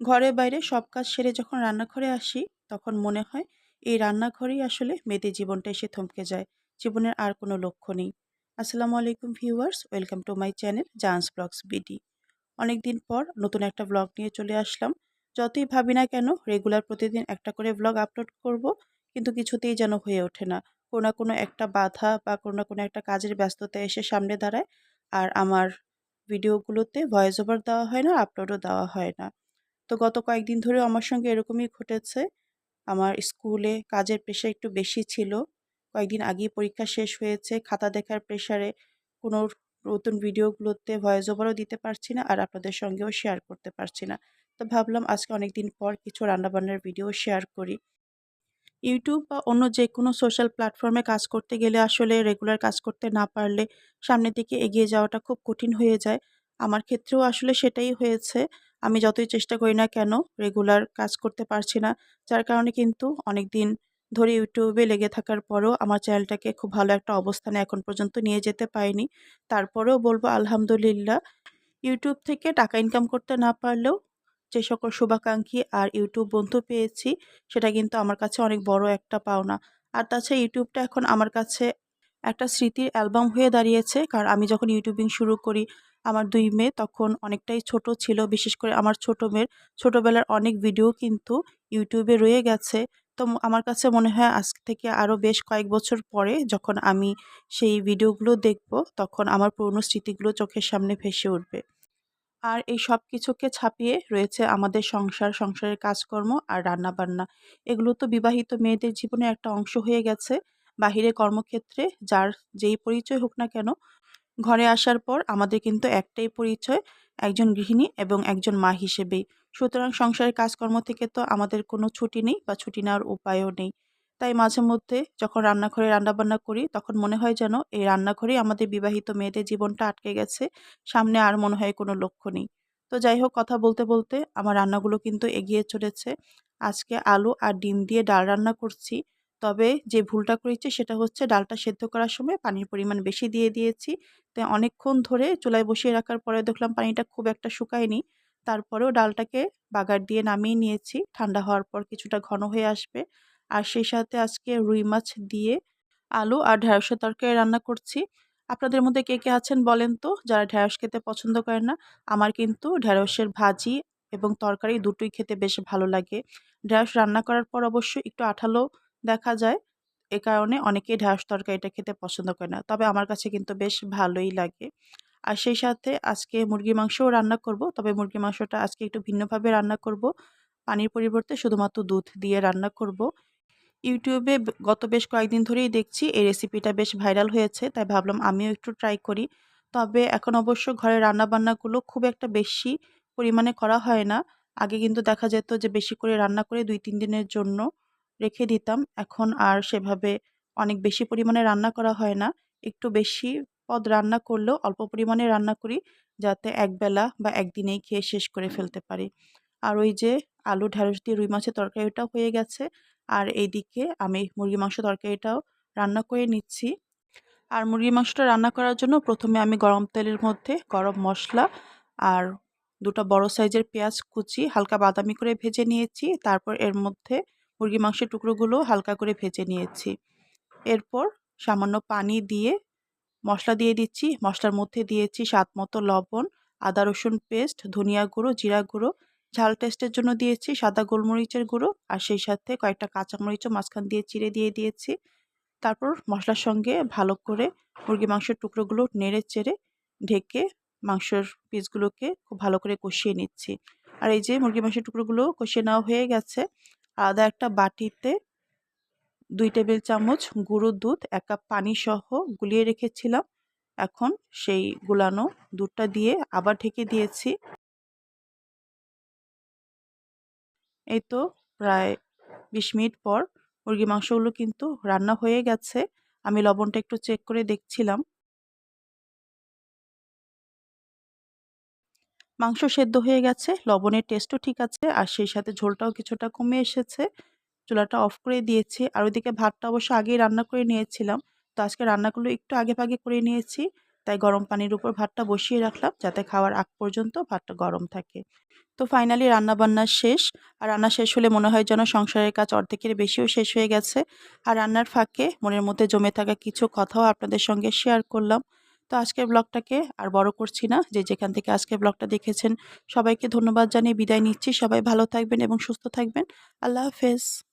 ঘরে বাইরে সব কাজ সেরে যখন রান্নাঘরে আসি, তখন মনে হয় এই রান্নাঘরেই আসলে মেয়েদের জীবনটা এসে থমকে যায়। জীবনের আর কোনো লক্ষ্য নেই। আসসালামু আলাইকুম viewers, welcome to my channel Jan's vlogs BD. অনেক দিন পর নতুন একটা ব্লগ নিয়ে চলে আসলাম। যতই ভাবি না কেন, রেগুলার প্রতিদিন একটা করে ব্লগ আপলোড করব, কিন্তু কিছুতেই যেন হয়ে ওঠে না। কোনো না কোনো একটা বাধা বা কোনো না কোনো একটা কাজের ব্যস্ততা এসে সামনে দাঁড়ায়, আর আমার ভিডিওগুলোতে ভয়েস ওভার দেওয়া হয় না আপলোডও দেওয়া হয় না। তো গত কয়েকদিন ধরেও আমার সঙ্গে এরকমই ঘটেছে। আমার স্কুলে কাজের প্রেশার একটু বেশি ছিল। কয়েকদিন আগেই পরীক্ষা শেষ হয়েছে, খাতা দেখার প্রেশারে কোনো নতুন ভিডিওগুলোতে ভয়েস ওভারও দিতে পারছি না আর আপনাদের সঙ্গেও শেয়ার করতে পারছি না। তো ভাবলাম আজকে অনেক দিন পর কিছু রান্নাবান্নার ভিডিও শেয়ার করি। ইউটিউব বা অন্য যে কোনো সোশ্যাল প্ল্যাটফর্মে কাজ করতে গেলে আসলে রেগুলার কাজ করতে না পারলে সামনের দিকে এগিয়ে যাওয়াটা খুব কঠিন হয়ে যায়। আমার ক্ষেত্রেও আসলে সেটাই হয়েছে। আমি যতই চেষ্টা করি না কেন রেগুলার কাজ করতে পারছি না। যার কারণে কিন্তু অনেক দিন ধরে ইউটিউবে লেগে থাকার পরেও আমার চ্যানেলটাকে খুব ভালো একটা অবস্থানে এখন পর্যন্ত নিয়ে যেতে পারিনি। তারপরেও বলব আলহামদুলিল্লাহ, ইউটিউব থেকে টাকা ইনকাম করতে না পারলেও যে সকল শুভাকাঙ্ক্ষী আর ইউটিউব বন্ধু পেয়েছি, সেটা কিন্তু আমার কাছে অনেক বড় একটা পাওনা। আর তাছাড়া ইউটিউবটা এখন আমার কাছে একটা স্মৃতির অ্যালবাম হয়ে দাঁড়িয়েছে। কারণ আমি যখন ইউটিউবিং শুরু করি আমার দুই মেয়ে তখন অনেকটাই ছোট ছিল। বিশেষ করে আমার ছোট মেয়ের ছোটোবেলার অনেক ভিডিও কিন্তু ইউটিউবে রয়ে গেছে। তো আমার কাছে মনে হয় আজ থেকে আরও বেশ কয়েক বছর পরে যখন আমি সেই ভিডিওগুলো দেখব, তখন আমার পুরনো স্মৃতিগুলো চোখের সামনে ভেসে উঠবে। আর এই সব কিছুকে ছাপিয়ে রয়েছে আমাদের সংসার, সংসারের কাজকর্ম আর রান্নাবান্না। এগুলো তো বিবাহিত মেয়েদের জীবনে একটা অংশ হয়ে গেছে। বাহিরে কর্মক্ষেত্রে যার যেই পরিচয় হোক না কেন ঘরে আসার পর আমাদের কিন্তু একটাই পরিচয়, একজন গৃহিণী এবং একজন মা হিসেবেই। সুতরাং সংসারের কাজকর্ম থেকে তো আমাদের কোনো ছুটি নেই বা ছুটি নেওয়ার উপায়ও নেই। তাই মাঝে মধ্যে যখন রান্নাঘরে রান্নাবান্না করি, তখন মনে হয় যেন এই রান্নাঘরেই আমাদের বিবাহিত মেয়েদের জীবনটা আটকে গেছে, সামনে আর মনে হয় কোনো লক্ষ্য নেই। তো যাই হোক, কথা বলতে বলতে আমার রান্নাগুলো কিন্তু এগিয়ে চলেছে। আজকে আলু আর ডিম দিয়ে ডাল রান্না করছি। তবে যে ভুলটা করেছি সেটা হচ্ছে ডালটা সেদ্ধ করার সময় পানির পরিমাণ বেশি দিয়ে দিয়েছি। অনেকক্ষণ ধরে চুলায় বসিয়ে রাখার পরে দেখলাম পানিটা খুব একটা শুকায়নি। তারপরেও ডালটাকে বাগার দিয়ে নামিয়ে নিয়েছি। ঠান্ডা হওয়ার পর কিছুটা ঘন হয়ে আসবে। আর সেই সাথে আজকে রুই মাছ দিয়ে আলু আর ঢ্যাঁড়সের তরকারি রান্না করছি। আপনাদের মধ্যে কে কে আছেন বলেন তো? যারা ঢ্যাঁড়স খেতে পছন্দ করেন না, আমার কিন্তু ঢ্যাঁড়সের ভাজি এবং তরকারি দুটোই খেতে বেশ ভালো লাগে। ঢ্যাঁড়স রান্না করার পর অবশ্যই একটু আঠালো দেখা যায়। এ কারণে অনেকেই ঢ্যাঁড়স তরকারিটা খেতে পছন্দ করে না। তবে আমার কাছে কিন্তু বেশ ভালোই লাগে। আর সেই সাথে আজকে মুরগি মাংসও রান্না করব। তবে মুরগি মাংসটা আজকে একটু ভিন্নভাবে রান্না করব। পানির পরিবর্তে শুধুমাত্র দুধ দিয়ে রান্না করব। ইউটিউবে গত বেশ কয়েকদিন ধরেই দেখছি এই রেসিপিটা বেশ ভাইরাল হয়েছে, তাই ভাবলাম আমিও একটু ট্রাই করি। তবে এখন অবশ্য ঘরে রান্নাবান্নাগুলো খুব একটা বেশি পরিমাণে করা হয় না। আগে কিন্তু দেখা যেত যে বেশি করে রান্না করে দুই, তিন দিনের জন্য রেখে দিতাম। এখন আর সেভাবে অনেক বেশি পরিমাণে রান্না করা হয় না। একটু বেশি পদ রান্না করলেও অল্প পরিমাণে রান্না করি, যাতে একবেলা বা একদিনেই খেয়ে শেষ করে ফেলতে পারি। আর ওই যে আলু ঢ্যাঁড়স দিয়ে রুই মাছের তরকারিটাও হয়ে গেছে। আর এইদিকে আমি মুরগি মাংস তরকারিটাও রান্না করে নিচ্ছি। আর মুরগি মাংসটা রান্না করার জন্য প্রথমে আমি গরম তেলের মধ্যে গরম মশলা আর দুটো বড় সাইজের পেঁয়াজ কুচি, হালকা বাদামি করে ভেজে নিয়েছি। তারপর এর মধ্যে মুরগি মাংসের টুকরোগুলো হালকা করে ভেজে নিয়েছি। এরপর সামান্য পানি দিয়ে মশলা দিয়ে দিচ্ছি। মশলার মধ্যে দিয়েছি স্বাদ মতো লবণ, আদা রসুন পেস্ট, ধনিয়া গুঁড়ো, জিরা গুঁড়ো। ঝাল টেস্টের জন্য দিয়েছি সাদা গোলমরিচের গুঁড়ো আর সেই সাথে কয়েকটা কাঁচামরিচও মাঝখান দিয়ে চিড়ে দিয়ে দিয়েছি। তারপর মশলার সঙ্গে ভালো করে মুরগি মাংসের টুকরোগুলো নেড়ে চেড়ে ঢেকে মাংসের পিসগুলোকে খুব ভালো করে কষিয়ে নিচ্ছি। আর এই যে মুরগি মাংসের টুকরোগুলো কষিয়ে নেওয়া হয়ে গেছে আলাদা একটা বাটিতে দুই টেবিল চামচ গুঁড়ো দুধ, এক কাপ পানি সহ গুলিয়ে রেখেছিলাম। এখন সেই গুলানো দুধটা দিয়ে আবার ঢেকে দিয়েছি। এই তো প্রায় বিশ মিনিট পর মুরগি মাংসগুলো কিন্তু রান্না হয়ে গেছে। আমি লবণটা একটু চেক করে দেখছিলাম। মাংস সেদ্ধ হয়ে গেছে, লবণের টেস্টও ঠিক আছে, আর সেই সাথে ঝোলটাও কিছুটা কমে এসেছে। চুলাটা অফ করে দিয়েছি, আর ওইদিকে ভাতটা অবশ্য আগেই রান্না করে নিয়েছিলাম। তো আজকে রান্নাগুলো একটু আগে ভাগে করে নিয়েছি, তাই গরম পানির উপর ভাতটা বসিয়ে রাখলাম, যাতে খাওয়ার আগ পর্যন্ত ভাতটা গরম থাকে। তো ফাইনালি রান্নাবান্না শেষ, আর রান্না শেষ হলে মনে হয় যেন সংসারের কাজ অর্ধেকের বেশিও শেষ হয়ে গেছে। আর রান্নার ফাঁকে মনের মধ্যে জমে থাকা কিছু কথাও আপনাদের সঙ্গে শেয়ার করলাম। তো আজকের ব্লগটাকে আর বড় করছি না। যে যেখান থেকে আজকের ব্লগটা দেখেছেন, সবাইকে ধন্যবাদ জানিয়ে বিদায় নিচ্ছি। সবাই ভালো থাকবেন এবং সুস্থ থাকবেন। আল্লাহ হাফেজ।